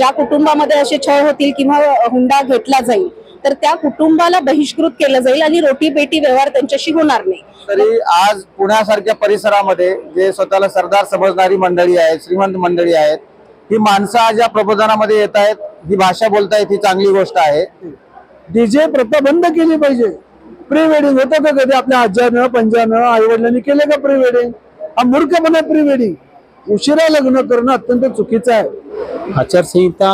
ज्या कुटुंबामध्ये असे छळ होतील किंवा हुंडा घेतला जाईल तर त्या कुटुंबाला बहिष्कृत केलं जाईल आणि रोटी बेटी व्यवहार त्यांच्याशी होणार नाही. तरी आज पुण्यासारख्या परिसरामध्ये जे स्वतःला सरदार समजणारी मंडळी आहेत श्रीमंत मंडळी आहेत ही माणसं आज या प्रबोधनामध्ये येत आहेत ही भाषा बोलतायत ही चांगली गोष्ट आहे. डीजे प्रथा बंद केली पाहिजे. प्री वेडिंग होतं का कधी? आपल्या आज्यानं पंजानं आई वडिलांनी केलं का प्री वेडिंग हा मूर्खपणा प्री वेडिंग उशिरा लग्न करणं अत्यंत चुकीचं आहे. आचारसंहिता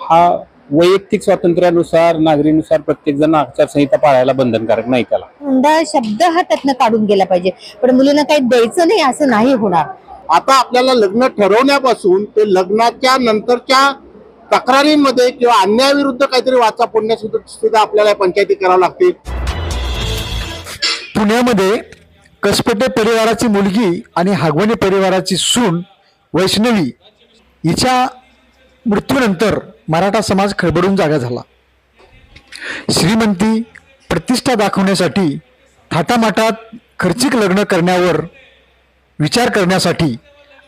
हा वैयक्तिक स्वातंत्र्यानुसार नागरीनुसार प्रत्येक जण आचारसंहिता पाळायला बंधनकारक नाही त्याला. हुंडा शब्द हा त्यातनं काढून गेला पाहिजे. पण मुलींना काही द्यायचं नाही असं नाही होणार. आता आपल्याला लग्न ठरवण्यापासून ते लग्नाच्या नंतरच्या तक्रारींमध्ये किंवा अन्यायाविरुद्ध काहीतरी वाचा फोडण्यास सुद्धा आपल्याला पंचायती करावं लागतील पुण्यामध्ये कसपटे परिवाराची मुलगी आणि हागवणे परिवाराची सून वैष्णवी हिच्या मृत्यूनंतर मराठा समाज खळबडून जागा झाला. श्रीमंती प्रतिष्ठा दाखवण्यासाठी थाटामाटात खर्चिक लग्न करण्यावर विचार करण्यासाठी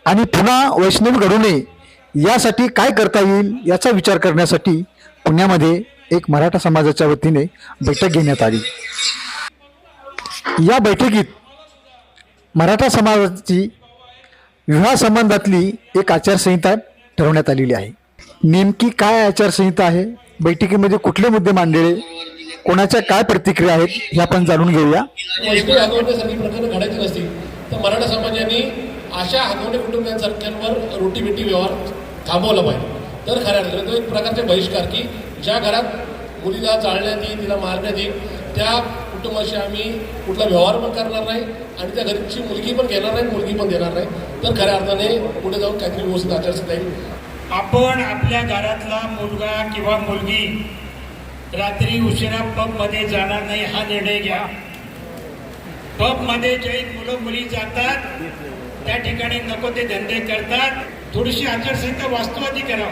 आणि पुन्हा वैष्णव घडू नये यासाठी काय करता येईल याचा विचार करण्यासाठी पुण्यामध्ये एक मराठा समाजाच्या वतीने बैठक घेण्यात आली. या बैठकीत मराठा समाजाची विवाह संबंधातली एक आचारसंहिता ठरवण्यात आलेली आहे. नेमकी काय आचारसंहिता आहे? बैठकीमध्ये कुठले मुद्दे मांडलेले कोणाच्या काय प्रतिक्रिया आहेत? हे आपण जाणून घेऊया. घडायची नसतील तर मराठा समाजाने अशा हागवणे कुटुंबियांसारख्यांवर रोटीबेटी व्यवहार थांबवला पाहिजे. तर खऱ्या अर्थाने तो एक प्रकारचे बहिष्कार की ज्या घरात मुलीला चालण्यात येईल तिला मारण्यात येईल त्या कुटुंबाशी आम्ही कुठला व्यवहार पण करणार नाही आणि त्या घरची मुलगी पण घेणार नाही मुलगी पण देणार नाही. तर खऱ्या अर्थाने पुढे जाऊन काहीतरी व्यवस्थित आचारसंहिता येईल. आपण आपल्या घरातला मुलगा किंवा मुलगी रात्री उशिरा पबमध्ये जाणार नाही हा निर्णय घ्या. पबमध्ये जे मुलं मुली जातात त्या ठिकाणी नको ते धंदे करतात. थोडीशी आचारसंहिता वास्तवादी करा.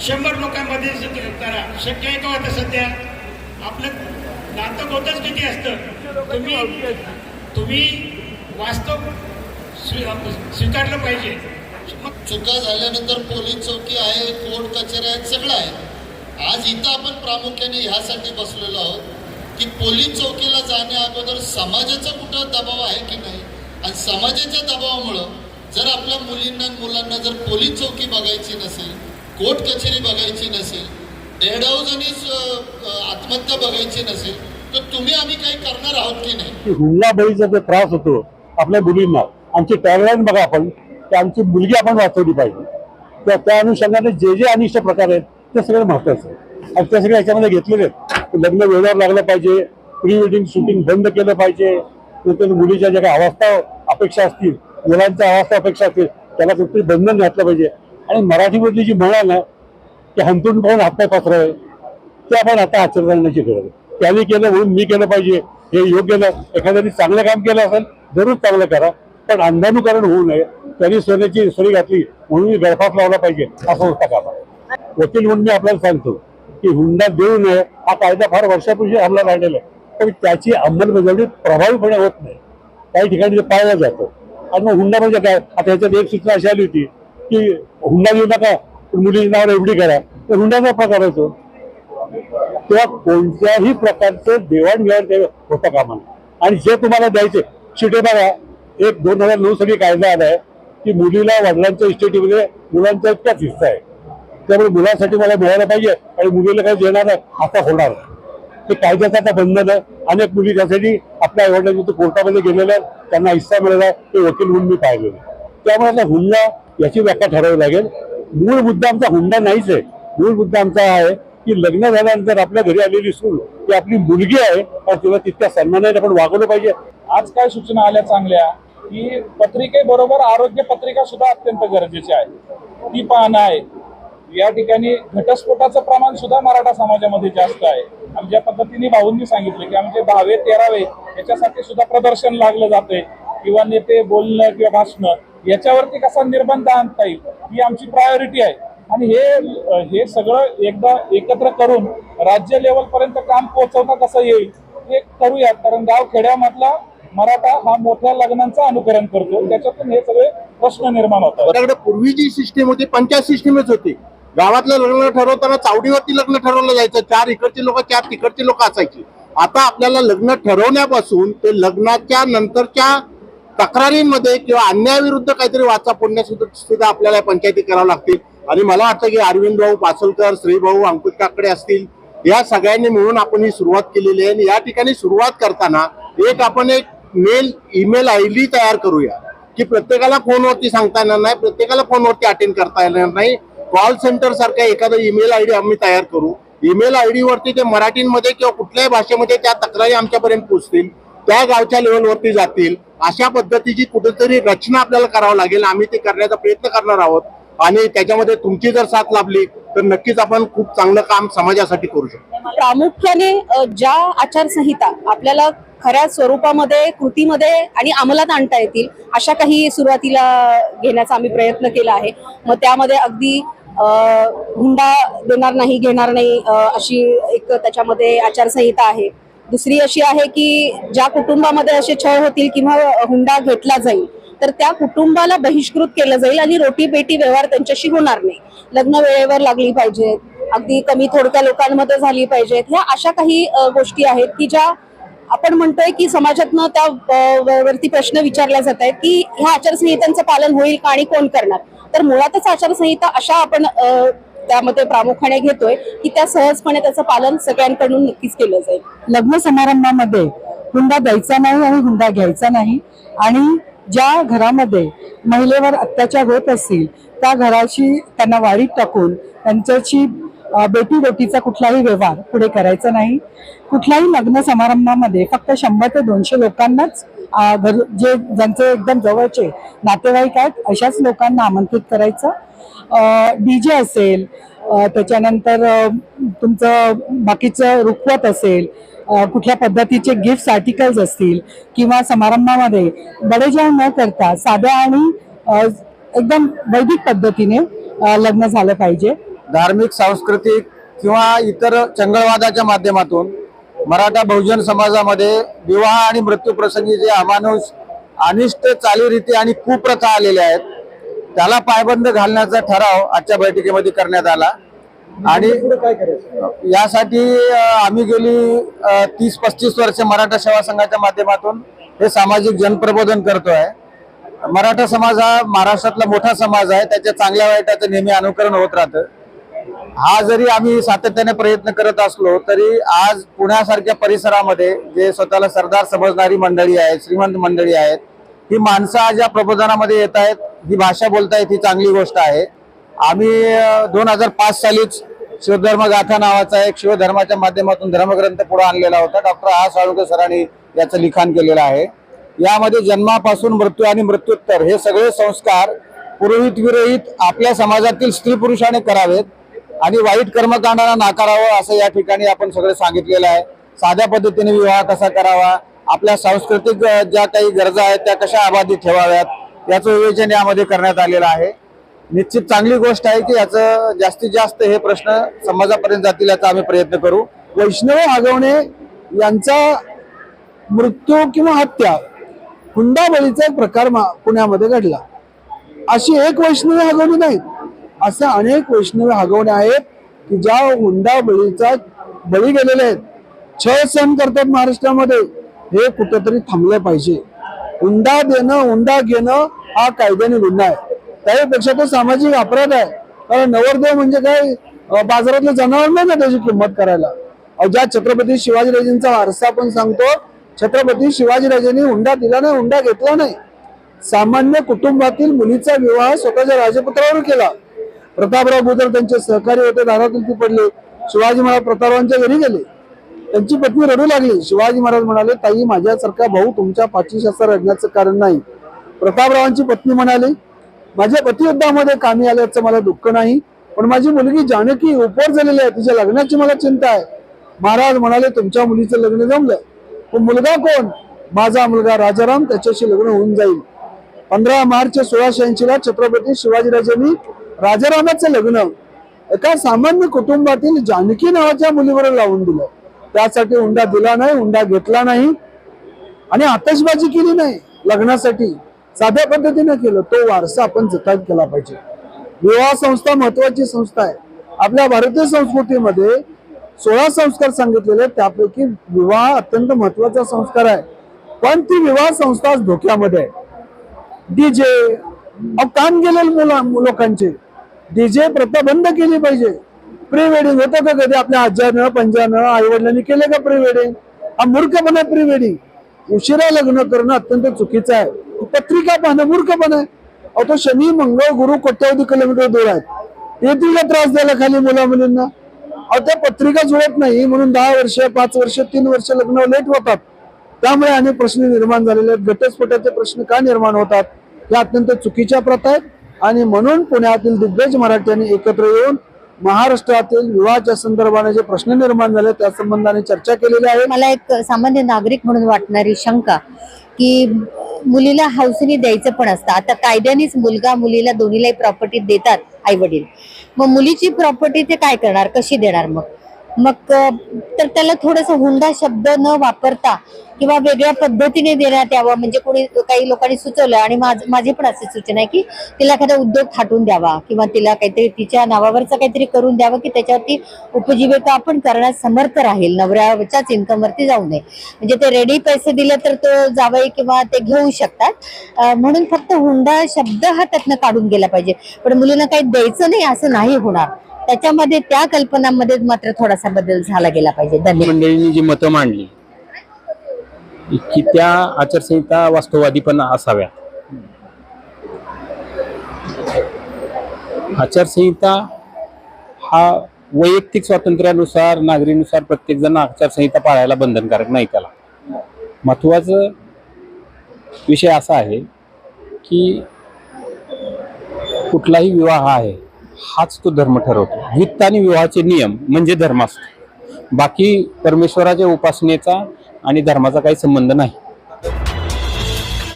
शंभर लोकांमध्ये करा. शक्य आहे का हो आता सध्या? आपलं नातं होतच किती असतं? तुम्ही तुम्ही वास्तव स्वीकारलं पाहिजे. मग चुका झाल्यानंतर पोलीस चौकी आहे कोर्ट कचेऱ्या आहेत सगळं आहे. आज इथं आपण प्रामुख्याने ह्यासाठी बसलेलो आहोत की पोलीस चौकीला जाण्या अगोदर समाजाचा कुठं दबाव आहे की नाही? आणि समाजाच्या दबावामुळं जर आपल्या मुलींना मुलांना जर पोलीस चौकी बघायची नसेल कोर्ट कचेरी बघायची नसेल डेड आत्महत्या बघायची नसेल तर तुम्ही आम्ही काही करणार आहोत की नाही? की जो त्रास होतो आपल्या मुलींना आमची टॅगलाईन बघा आपण की आमची मुलगी आपण वाचवली पाहिजे. त्या त्या अनुषंगाने जे जे अनिष्ट प्रकार आहेत ते सगळं महत्वाचं आहे आणि त्या सगळ्या याच्यामध्ये घेतलेले आहेत. लग्न वेळेवर लागलं पाहिजे प्री वेडिंग शूटिंग बंद केलं पाहिजे नंतर मुलीच्या ज्या काही अवस्था अपेक्षा असतील मुलांच्या अवस्था अपेक्षा असतील त्याला कुठेतरी बंधन घातलं पाहिजे. आणि मराठीमधली जी म्हण ना की हंतून पाहून हातपाय आहे. ते आपण आता आचरण करण्याची गरज आहे त्याने केलं म्हणून मी केलं पाहिजे. हे योग्य नाही. एखाद्याने चांगलं काम केलं असेल जरूर चांगलं करा. पण अंधानुकरण होऊ नये. त्यांनी सोन्याची सरी घातली म्हणून मी गळफास लावला पाहिजे असं होता कामा वकील म्हणून मी आपल्याला सांगतो की हुंडा देऊ नये. हा कायदा फार वर्षापूर्वी हमला राहिलेला आहे. पण त्याची अंमलबजावणी प्रभावीपणे होत नाही. काही ठिकाणी ते पाळलं जातं. आणि मग हुंडा म्हणजे काय? आता ह्याच्यात एक सूचना अशी आली होती की हुंडा देऊ नका. मुलीच्या नावावर एवढी करा. तर हुंडाचा प्रकार करायचो तेव्हा कोणत्याही प्रकारचं देवाणघेवाण ते होता कामा आणि जे तुम्हाला द्यायचे शिटे बघा एक दोन हजार नऊ साली कायदा आलाय की मुलीला वडिलांच्या इस्टेटीमध्ये मुलांचा इतकाच हिस्सा आहे. त्यामुळे मुलांसाठी मला मिळायला पाहिजे आणि मुलीला काही देणार नाही आता होणार ते कायद्याचं आता बंधन आहे. अनेक मुली त्यासाठी आपल्या आईवडिलांच्या कोर्टामध्ये गेलेल्या त्यांना हिस्सा मिळाला ते वकील म्हणून मी पाहिलेलं त्यामुळे आता हुंडा याची व्याख्या ठरावी लागेल. मूळ मुद्दा आमचा हुंडा नाहीच आहे. मूळ मुद्दा आमचा आहे की लग्न झाल्यानंतर आपल्या घरी आलेली सून ही आपली मुलगी आहे आणि तिला तितक्या सन्मानाने आपण वागवलं पाहिजे. आज काय सूचना आल्या चांगल्या? की पत्रिकेबरोबर आरोग्य पत्रिका सुद्धा अत्यंत गरजेची आहे. ती पाहणं आहे. या ठिकाणी घटस्फोटाचं प्रमाण सुद्धा मराठा समाजामध्ये जास्त आहे. आणि ज्या पद्धतीने भाऊंनी सांगितलं की आमचे दहावे तेरावे याच्यासाठी सुद्धा प्रदर्शन लागलं जाते किंवा नेते बोलणं किंवा भाषणं याच्यावरती कसा निर्बंध आणता येईल? ही आमची प्रायोरिटी आहे. आणि हे हे सगळं एकदा एकत्र करून राज्य लेवलपर्यंत काम पोहोचवता कसं येईल हे करूयात. कारण गाव खेड्यामधला मराठा हा मोठ्या लग्नांचं अनुकरण करतो. त्याच्यातून हे सगळे प्रश्न निर्माण होतात. आपल्याकडे पूर्वी जी सिस्टीम होती पंचायत सिस्टीमच होती. गावातलं लग्न ठरवताना चावडीवरती लग्न ठरवलं जायचं. चार इकडची लोक चार तिकडची लोक असायची. आता आपल्याला लग्न ठरवण्यापासून ते लग्नाच्या नंतरच्या तक्रारींमध्ये किंवा अन्यायाविरुद्ध काहीतरी वाचा फोडण्यास सुद्धा आपल्याला पंचायती करावं लागतील. आणि मला वाटतं की अरविंद भाऊ पासलकर श्रीभाऊ अंकुश काकडे असतील या सगळ्यांनी मिळून आपण ही सुरुवात केलेली आहे. आणि या ठिकाणी सुरुवात करताना एक आपण एक मेल ईमेल आय डी तयार करूया की प्रत्येकाला फोनवरती सांगता येणार नाही प्रत्येकाला फोनवरती अटेंड करता येणार नाही. कॉल सेंटर सारखा एखादा ईमेल आय डी आम्ही तयार करू. ईमेल आय वरती ते मराठीमध्ये किंवा कुठल्याही भाषेमध्ये त्या तक्रारी आमच्यापर्यंत पोहोचतील त्या गावच्या लेवलवरती जातील. अशा पद्धतीची कुठेतरी रचना आपल्याला करावं लागेल. आम्ही ते करण्याचा प्रयत्न करणार आहोत. आणि त्याच्यामध्ये तुमची जर साथ लाभली तर नक्कीच आपण खूप चांगलं काम समाजासाठी करू शकतो. प्रामुख्याने ज्या आचारसंहिता आपल्याला खऱ्या स्वरूपामध्ये कृतीमध्ये आणि अंमलात आणता येतील अशा काही सुरुवातीला घेण्याचा आम्ही प्रयत्न केला आहे. मग त्यामध्ये अगदी हुंडा देणार नाही घेणार नाही अशी एक त्याच्यामध्ये आचारसंहिता आहे. दुसरी अशी आहे की ज्या कुटुंबामध्ये असे छळ होतील किंवा हुंडा घेतला जाईल तर त्या कुटुंबाला बहिष्कृत केलं जाईल आणि रोटी बेटी व्यवहार त्यांच्याशी होणार नाही. लग्न वेळेवर लागली पाहिजेत अगदी कमी थोडक्या लोकांमध्ये झाली पाहिजेत. ह्या अशा काही गोष्टी आहेत की ज्या आपण म्हणतोय की समाजातनं त्या व- वरती प्रश्न विचारल्या जात आहेत की ह्या आचारसंहितांचं पालन होईल का आणि कोण करणार? तर मुळातच आचारसंहिता अशा आपण त्यामध्ये प्रामुख्याने घेतोय की त्या सहजपणे त्याचं पालन सगळ्यांकडून नक्कीच केलं जाईल. लग्न समारंभामध्ये हुंडा द्यायचा नाही आणि हुंडा घ्यायचा नाही. आणि ज्या घरामध्ये महिलेवर अत्याचार होत असतील त्या घराची त्यांना वाढीत टाकून त्यांच्याशी बेटी बेटीचा कुठलाही व्यवहार पुढे करायचा नाही. कुठल्याही लग्न समारंभामध्ये फक्त शंभर ते दोनशे लोकांनाच घर जे ज्यांचे एकदम जवळचे नातेवाईक आहेत अशाच लोकांना आमंत्रित करायचं. डीजे असेल त्याच्यानंतर तुमचं बाकीचं रुखवत असेल कुठल्या पद्धतीचे गिफ्ट आर्टिकल्स असतील किंवा समारंभामध्ये बडेजाव न करता साध्या आणि एकदम वैदिक पद्धतीने लग्न झालं पाहिजे. धार्मिक सांस्कृतिक किंवा इतर चंगळवादाच्या माध्यमातून मराठा बहुजन समाजामध्ये विवाह आणि मृत्यू प्रसंगी जे अमानुष अनिष्ट चालीरीती आणि कुप्रथा आलेल्या आहेत त्याला पायबंद घालण्याचा ठराव आजच्या बैठकीमध्ये करण्यात आला. आणि यासाठी आम्ही गेली तीस पस्तीस वर्ष मराठा सेवा संघाच्या माध्यमातून हे सामाजिक जनप्रबोधन करतोय. मराठा समाज हा महाराष्ट्रातला मोठा समाज आहे त्याच्या चांगल्या वाईटाचं नेहमी अनुकरण होत राहतं. हा जरी आम्ही सातत्याने प्रयत्न करत असलो तरी आज पुण्यासारख्या परिसरामध्ये जे स्वतःला सरदार समजणारी मंडळी आहेत श्रीमंत मंडळी आहेत ही माणसं आज या प्रबोधनामध्ये येत आहेत ही भाषा बोलतायत ही चांगली गोष्ट आहे. आम्ही दोन हजार पाच सालीच शिवधर्म गाथा नावाचा एक शिवधर्माच्या माध्यमातून धर्मग्रंथ पुढे आणलेला होता. डॉक्टर आ साळुंके सरांनी याचं लिखाण केलेलं आहे. यामध्ये जन्मापासून मृत्यू आणि मृत्युत्तर हे सगळे संस्कार पुरोहित विरहित आपल्या समाजातील स्त्री पुरुषाने करावेत. आणि वाईट कर्मकांडाला नाकारावं असं या ठिकाणी आपण सगळं सांगितलेलं आहे. साध्या पद्धतीने विवाह कसा करावा. आपल्या सांस्कृतिक ज्या काही गरजा आहेत त्या कशा अबाधित ठेवाव्यात याचं विवेचन यामध्ये करण्यात आलेलं आहे. निश्चित चांगली गोष्ट आहे की याचं जास्तीत जास्त हे प्रश्न समाजापर्यंत जातील याचा आम्ही प्रयत्न करू. वैष्णव आगवणे यांचा मृत्यू किंवा हत्या हुंडाबळीचा एक प्रकार मा- पुण्यामध्ये घडला. अशी एक वैष्णवी आगवणी नाहीत. असे अनेक वैष्णव हगवणे आहेत की ज्या हुंडा बळीचा बळी गेलेले आहेत. छळ सण करतात महाराष्ट्रामध्ये. हे कुठेतरी थांबलं पाहिजे. हुंडा देणं हुंडा घेणं हा कायद्याने गुन्हा आहे. त्याहीपेक्षा तो सामाजिक अपराध आहे. कारण नवरदेव म्हणजे काय? बाजारातलं जनावर नाही ना त्याची किंमत करायला. ज्या छत्रपती शिवाजीराजेंचा वारसा आपण सांगतो छत्रपती शिवाजीराजेंनी हुंडा दिला नाही हुंडा घेतला नाही. सामान्य कुटुंबातील मुलीचा विवाह स्वतःच्या राजपुत्रावर केला. प्रतापराव गुजर त्यांचे सहकारी होते दारातून ती पडले. शिवाजी महाराज प्रतापरावांच्या घरी गेले. त्यांची पत्नी रडू लागली. शिवाजी महाराज म्हणाले ताई माझ्यासारखा भाऊ तुमच्या पाचीशास्त्र रडण्याचं कारण नाही. प्रतापरावांची पत्नी म्हणाली माझ्या पतियुद्धामध्ये कामी आल्याचं मला दुःख नाही पण माझी मुलगी जानकी उपर झालेली आहे. तिच्या लग्नाची मला चिंता आहे. महाराज म्हणाले तुमच्या मुलीचं लग्न जमलं. पण मुलगा कोण? माझा मुलगा राजाराम. त्याच्याशी लग्न होऊन जाईल. पंधरा मार्च सोळाशे ऐंशी ला छत्रपती शिवाजीराजांनी राजारामाचं लग्न एका सामान्य कुटुंबातील जानकी नावाच्या मुलीवर लावून दिलं. त्यासाठी हुंडा दिला नाही हुंडा घेतला नाही आणि आतषबाजी केली नाही. लग्नासाठी साध्या पद्धतीने केलं. तो वारसा आपण जतन केला पाहिजे. विवाह संस्था महत्वाची संस्था आहे. आपल्या भारतीय संस्कृतीमध्ये सोळा संस्कार सांगितलेले त्यापैकी विवाह अत्यंत महत्त्वाचा संस्कार आहे. पण ती विवाह संस्था धोक्यामध्ये आहे. डीजे काम गेले मुला लोकांचे. डीजे प्रथा बंद केली पाहिजे. प्री वेडिंग होतं का कधी? आपल्या आज्यानं पंजानं आई वडिलांनी केले का प्री वेडिंग हा मूर्खपणा प्री वेडिंग उशिरा लग्न करणं अत्यंत चुकीचं आहे. पत्रिका पाहणं मूर्खपणा आहे. अहो तो शनी मंगळ गुरु कोट्यावधी किलोमीटर दूर आहेत. येतील का त्रास द्यायला खाली मुला मुलींना अहो त्या पत्रिका जुळत नाही म्हणून दहा वर्ष पाच वर्ष तीन वर्ष लग्न लेट होतात. त्यामुळे अनेक प्रश्न निर्माण झालेले आहेत. घटस्फोटाचे प्रश्न का निर्माण होतात? या अत्यंत चुकीच्या प्रथा आहेत. आणि म्हणून पुण्यातील दिग्गज मराठ्यांनी एकत्र येऊन महाराष्ट्रातील विवाहाच्या संदर्भाने जे प्रश्न निर्माण झाले त्या संबंधाने चर्चा केलेली आहे. मला एक सामान्य नागरिक म्हणून वाटणारी शंका की मुलीला हौसेने द्यायचं पण असतं. आता कायद्यानेच मुलगा मुलीला दोन्हीलाही प्रॉपर्टी देतात आई वडील मग मुलीची प्रॉपर्टी ते काय करणार? कशी देणार मग? मग तर त्याला थोडासा हुंडा शब्द न वापरता किंवा वेगळ्या पद्धतीने देण्यात यावं म्हणजे कोणी काही लोकांनी सुचवलं आणि माझी पण अशी सूचना आहे की तिला एखादा उद्योग थाटून द्यावा किंवा तिला काहीतरी तिच्या नावावरचं काहीतरी करून द्यावं की त्याच्यावरती उपजीविका आपण करण्यास समर्थ राहील नवऱ्याच्याच इन्कमवरती जाऊ नये. म्हणजे ते रेडी पैसे दिले तर तो जावई किंवा ते घेऊ शकतात. म्हणून फक्त हुंडा शब्द हा त्यातनं काढून गेला पाहिजे. पण मुलींना काही द्यायचं नाही असं नाही होणार. त्याच्यामध्ये त्या कल्पनांमध्ये मात्र थोडासा बदल झाला गेला पाहिजे. धन्यवाद. मंडळींनी जी मतं मांडली की त्या आचारसंहिता वास्तववादी पण असाव्या आचारसंहिता हा वैयक्तिक स्वातंत्र्यानुसार नागरीनुसार प्रत्येक जण आचारसंहिता पाळायला बंधनकारक नाही त्याला. महत्वाचं विषय असा आहे की कुठलाही विवाह आहे हाच तो धर्म ठरवतो. वित्त आणि विवाहाचे नियम म्हणजे धर्म असतो बाकी परमेश्वराच्या उपासनेचा आणि धर्माचा काही संबंध नाही.